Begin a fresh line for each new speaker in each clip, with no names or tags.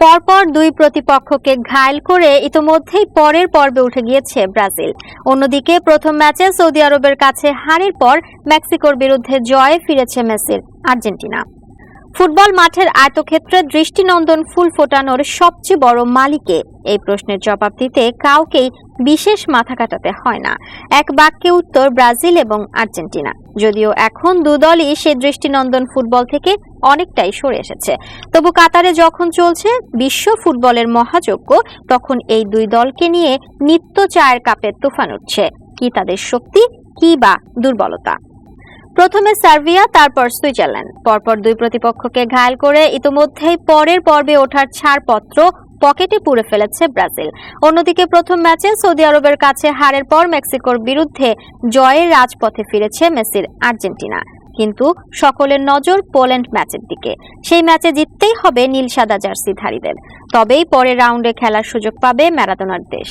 পরপর দুই প্রতিপক্ষকে ঘায়ল করে ইতোমধ্যেই পরের পর্বে উঠে গিয়েছে ব্রাজিল। অন্যদিকে প্রথম ম্যাচে সৌদি আরবের কাছে হারের পর মেক্সিকোর বিরুদ্ধে জয়ে ফিরেছে মেসির আর্জেন্টিনা। ফুটবল মাঠের আয়তক্ষেত্রে দৃষ্টিনন্দন ফুল ফোটানোর সবচেয়ে বড় মালিকে এই প্রশ্নের জবাব দিতে কাউকেই বিশেষ মাথা কাটাতে হয় না। এক বাক্যে উত্তর ব্রাজিল এবং আর্জেন্টিনা। যদিও এখন দুদলই সে দৃষ্টিনন্দন ফুটবল থেকে অনেকটাই সরে এসেছে। তবু কাতারে যখন চলছে বিশ্ব ফুটবলের মহাযজ্ঞ, তখন এই দুই দলকে নিয়ে নিত্য চায়ের কাপের তুফান উঠছে। কি তাদের শক্তি, কি বা দুর্বলতা? প্রথমে সার্বিয়া, তারপর সুইজারল্যান্ড। পরপর দুই প্রতিপক্ষকে ঘায়েল করে ইতোমধ্যেই পরের পর্বে ওঠার ছাড়পত্র পকেটে পুরে ফেলেছে ব্রাজিল। অন্যদিকে প্রথম ম্যাচে সৌদি আরবের কাছে হারের পর মেক্সিকোর বিরুদ্ধে জয়ের রাজপথে ফিরেছে মেসির আর্জেন্টিনা। কিন্তু সকলের নজর পোল্যান্ড ম্যাচের দিকে। সেই ম্যাচে জিততেই হবে নীল সাদা জার্সিধারীদের তবেই পরে রাউন্ডে খেলার সুযোগ পাবে ম্যারাডোনার দেশ।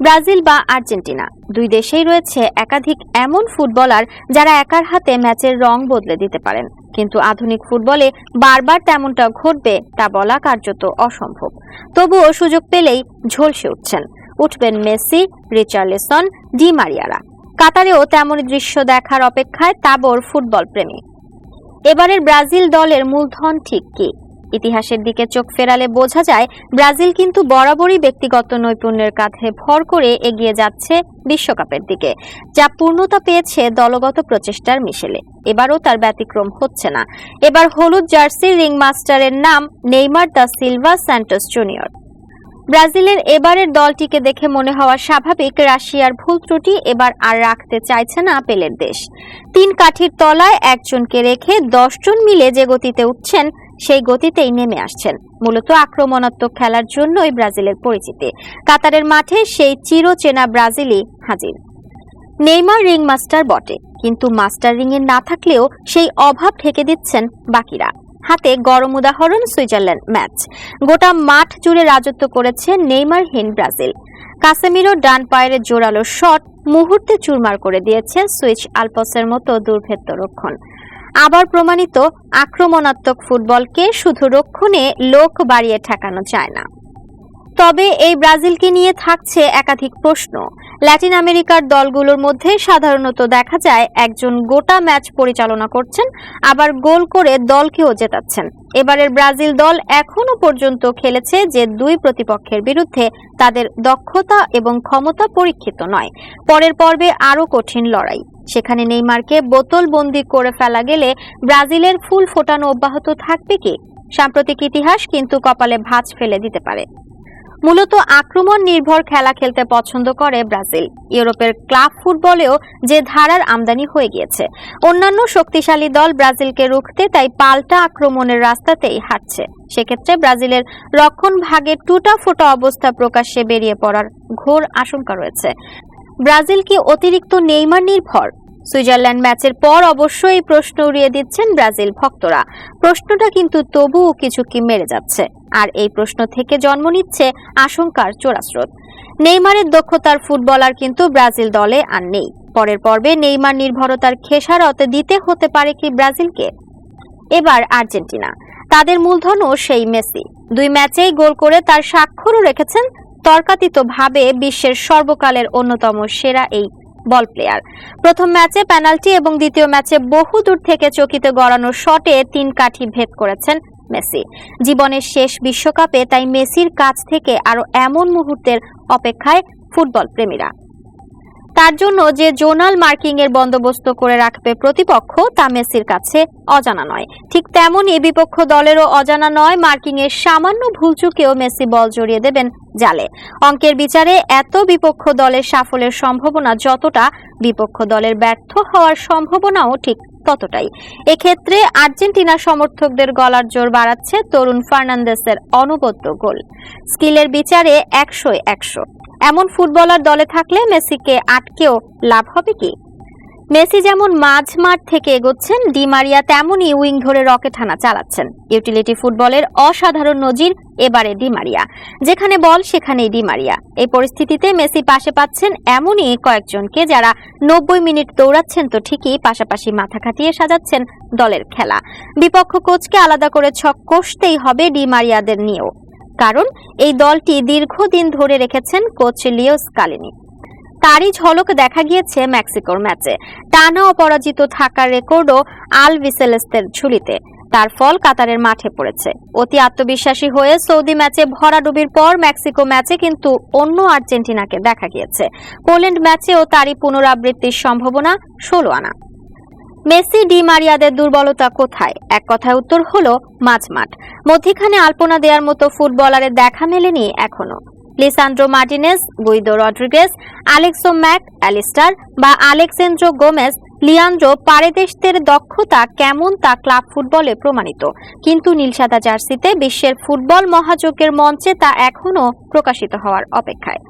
ব্রাজিল বা আর্জেন্টিনা। দুই দেশেই রয়েছে একাধিক এমন ফুটবলার যারা একার হাতে ম্যাচের রং বদলে দিতে পারেন। কিন্তু আধুনিক ফুটবলে বারবার তেমনটা ঘটবে তা বলা কার্যত অসম্ভব। তবুও সুযোগ পেলেই ঝলসে উঠছেন। উঠবেন মেসি, রিচার্লিসন, ডি মারিয়ারা। কাতারেও তেমনই দৃশ্য দেখার অপেক্ষায় তাবর ফুটবল প্রেমী এবারের ব্রাজিল দলের মূলধন ঠিক কি? ইতিহাসের দিকে চোখ ফেরালে বোঝা যায়, ব্রাজিল কিন্তু বরাবরই ব্যক্তিগত নৈপুণ্যের কাঁধে ভর করে এগিয়ে যাচ্ছে বিশ্বকাপের দিকে। যা পূর্ণতা পেয়েছে দলগত প্রচেষ্টার মিশেলে। এবারও তার ব্যতিক্রম হচ্ছে না। এবার হলুদ জার্সির রিং মাস্টারের নাম Neymar da Silva Santos Junior. ব্রাজিলের এবারের দলটিকে দেখে মনে হওয়া স্বাভাবিক, রাশিয়ার ভুল ত্রুটি এবার আর রাখতে চাইছে না পেলের দেশ। তিন কাঠির তলায় একজনকে রেখে দশজন মিলে যে গতিতে উঠছেন সেই গতিতেই নেমে আসছেন। মূলত আক্রমণাত্মক খেলার জন্যই ব্রাজিলের পরিচিতি। কাতারের মাঠে সেই চিরচেনা ব্রাজিলই হাজির। নেইমার রিং মাস্টার বটে, কিন্তু মাস্টার রিং এ না থাকলেও সেই অভাব ঢেকে দিচ্ছেন বাকিরা। হাতে গরম উদাহরণ সুইজারল্যান্ড ম্যাচ। গোটা মাঠ জুড়ে রাজত্ব করেছে নেইমারহীন ব্রাজিল। কাসেমিরো ডান পায়ের জোরালো শট মুহূর্তে চুরমার করে দিয়েছে সুইচ আলপসের মতো দুর্ভেদ্য রক্ষণ। আবার প্রমাণিত আক্রমণাত্মক ফুটবলকে শুধু রক্ষণে লোক বাড়িয়ে ঠেকানো যায় না। তবে এই ব্রাজিলকে নিয়ে থাকছে একাধিক প্রশ্ন। ল্যাটিন আমেরিকার দলগুলোর মধ্যে সাধারণত দেখা যায় একজন গোটা ম্যাচ পরিচালনা করছেন, আবার গোল করে দলকেও জেতাচ্ছেন। এবারের ব্রাজিল দল এখনও পর্যন্ত খেলেছে যে দুই প্রতিপক্ষের বিরুদ্ধে তাদের দক্ষতা এবং ক্ষমতা পরীক্ষিত নয়। পরের পর্বে আরও কঠিন লড়াই। সেখানে নেইমারকে বোতল বন্দি করে ফেলা গেলে ব্রাজিলের ফুল ফোটানো অব্যাহত থাকবে কি? সাম্প্রতিক ইতিহাস কিন্তু কপালে ভাঁজ ফেলে দিতে পারে। মূলত আক্রমণ নির্ভর খেলা খেলতে পছন্দ করে ব্রাজিল। ইউরোপের ক্লাব ফুটবলেও যে ধারার আমদানি হয়ে গিয়েছে। অন্যান্য শক্তিশালী দল ব্রাজিলকে রুখতে তাই পাল্টা আক্রমণের রাস্তাতেই হাঁটছে। সেক্ষেত্রে ব্রাজিলের রক্ষণ ভাগে টুটা ফোটা অবস্থা প্রকাশ্যে বেরিয়ে পড়ার ঘোর আশঙ্কা রয়েছে। ব্রাজিল কি অতিরিক্ত নেইমার নির্ভর। সুইজারল্যান্ড ম্যাচের পর অবশ্যই এই প্রশ্ন উড়িয়ে দিচ্ছেন ব্রাজিল ভক্তরা। প্রশ্নটা কিন্তু তবুও কিছু কি মেরে যাচ্ছে। আর এই প্রশ্ন থেকে জন্ম নিচ্ছে আশঙ্কার চোরাস্রোত। নেইমারের দক্ষতার ফুটবলার কিন্তু ব্রাজিল দলে আর নেই। পরের পর্বে নেইমার নির্ভরতার খেসারত দিতে হতে পারে কি ব্রাজিলকে? এবার আর্জেন্টিনা। তাদের মূলধনও সেই মেসি। দুই ম্যাচেই গোল করে তার স্বাক্ষরও রেখেছেন তর্কাতীত ভাবে বিশ্বের সর্বকালের অন্যতম সেরা এই বল প্লেয়ার প্রথম ম্যাচে পেনাল্টি এবং দ্বিতীয় ম্যাচে বহু দূর থেকে চকিতে গড়ানো শটে তিন কাঠি ভেদ করেছেন মেসি। জীবনের শেষ বিশ্বকাপে তাই মেসির কাছ থেকে আরও এমন মুহূর্তের অপেক্ষায় ফুটবল প্রেমীরা। তার জন্য যে জোনাল মার্কিং এর বন্দোবস্ত করে রাখবে প্রতিপক্ষ, তা মেসির কাছে অজানা নয়। ঠিক তেমনই বিপক্ষ দলেরও অজানা নয় মার্কিং এর সামান্য ভুলচুকেও মেসি বল জড়িয়ে দেবেন জালে। অঙ্কের বিচারে এত বিপক্ষ দলের সাফল্যের সম্ভাবনা যতটা, বিপক্ষ দলের ব্যর্থ হওয়ার সম্ভাবনাও ঠিক ততটাই। এক্ষেত্রে আর্জেন্টিনা সমর্থকদের গলার জোর বাড়াচ্ছে তরুণ ফার্নান্দেসের অনবদ্য গোল। স্কিলের বিচারে একশো একশো। এমন ফুটবলার দলে থাকলে মেসিকে আটকেও লাভ হবে কি? মেসি যেমন মাঝ মাঠ থেকে এগোচ্ছেন, ডি মারিয়া তেমনই উইং ধরে রকেট হানা চালাচ্ছেন। ইউটিলিটি ফুটবলের অসাধারণ নজির এবারে ডি মারিয়া। যেখানে বল, সেখানেই ডি মারিয়া। এই পরিস্থিতিতে মেসি পাশে পাচ্ছেন এমনই কয়েকজনকে যারা নব্বই মিনিট দৌড়াচ্ছেন তো ঠিকই, পাশাপাশি মাথা খাটিয়ে সাজাচ্ছেন দলের খেলা। বিপক্ষ কোচকে আলাদা করে ছক কষতেই হবে ডি মারিয়াদের নিয়েও। কারণ এই দলটি দীর্ঘদিন ধরে রেখেছেন কোচ লিও স্কালিনি তারই ঝলক দেখা গিয়েছে মেক্সিকোর ম্যাচে। টানা অপরাজিত থাকার রেকর্ডও আল ভিসেলেস্তের ঝুলিতে। তার ফল কাতারের মাঠে পড়েছে। অতি আত্মবিশ্বাসী হয়ে সৌদি ম্যাচে ভরাডুবির পর মেক্সিকো ম্যাচে কিন্তু অন্য আর্জেন্টিনাকে দেখা গিয়েছে। পোল্যান্ড ম্যাচেও তারই পুনরাবৃত্তির সম্ভাবনা ষোলো আনা। মেসি, ডি মারিয়াদের দুর্বলতা কোথায়? এক কথায় উত্তর হলো, মাঝমাঠ। মধ্যিখানে আলপনা দেওয়ার মতো ফুটবলারের দেখা মেলেনি এখনও। Lisandro Martinez, Guido Rodriguez, Alexis Mac, Allister বা আলেক্সেন্দ্রো গোমেজ লিয়ান্ড্রো পারেদেশদের দক্ষতা কেমন তা ক্লাব ফুটবলে প্রমাণিত। কিন্তু নীলসাদা জার্সিতে বিশ্বের ফুটবল মহাযজ্ঞের মঞ্চে তা এখনও প্রকাশিত হওয়ার অপেক্ষায়।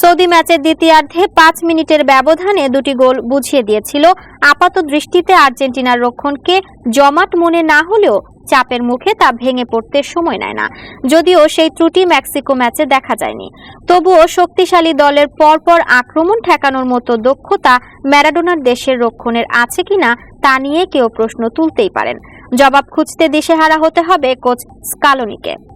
সৌদি ম্যাচের দ্বিতীয়ার্ধে পাঁচ মিনিটের ব্যবধানে দুটি গোল বুঝিয়ে দিয়েছিল। আপাত দৃষ্টিতে আর্জেন্টিনার রক্ষণকে জমাট মনে না হলেও চাপের মুখে তা ভেঙে পড়তে সময় নেয় না। যদিও সেই ত্রুটি মেক্সিকো ম্যাচে দেখা যায়নি। তবুও শক্তিশালী দলের পরপর আক্রমণ ঠেকানোর মতো দক্ষতা ম্যারাডোনার দেশের রক্ষণের আছে কিনা তা নিয়ে কেউ প্রশ্ন তুলতেই পারেন। জবাব খুঁজতে দিশেহারা হতে হবে কোচ স্কালোনিকে।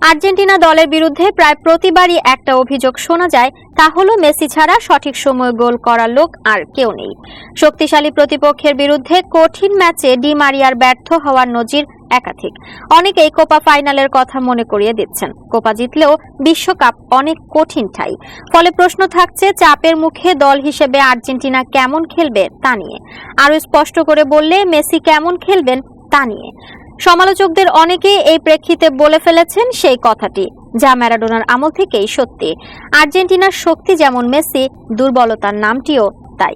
আর্জেন্টিনা দলের বিরুদ্ধে প্রায় প্রতিবারই একটা অভিযোগ শোনা যায়, তা হলো মেসি ছাড়া সঠিক সময় গোল করার লোক আর কেউ নেই। শক্তিশালী প্রতিপক্ষের বিরুদ্ধে কঠিন ম্যাচে ডি মারিয়ার ব্যর্থ হওয়ার নজির একাধিক। অনেকেই কোপা ফাইনালের কথা মনে করিয়ে দিচ্ছেন। কোপা জিতলেও বিশ্বকাপ অনেক কঠিন ঠাই। ফলে প্রশ্ন থাকছে, চাপের মুখে দল হিসেবে আর্জেন্টিনা কেমন খেলবে তা নিয়ে। আরও স্পষ্ট করে বললে, মেসি কেমন খেলবেন তা নিয়ে। সমালোচকদের অনেকে এই প্রেক্ষিতে বলে ফেলেছেন সেই কথাটি, যা ম্যারাডোনার আমল থেকেই সত্যি। আর্জেন্টিনার শক্তি যেমন মেসি, দুর্বলতার নামটিও তাই।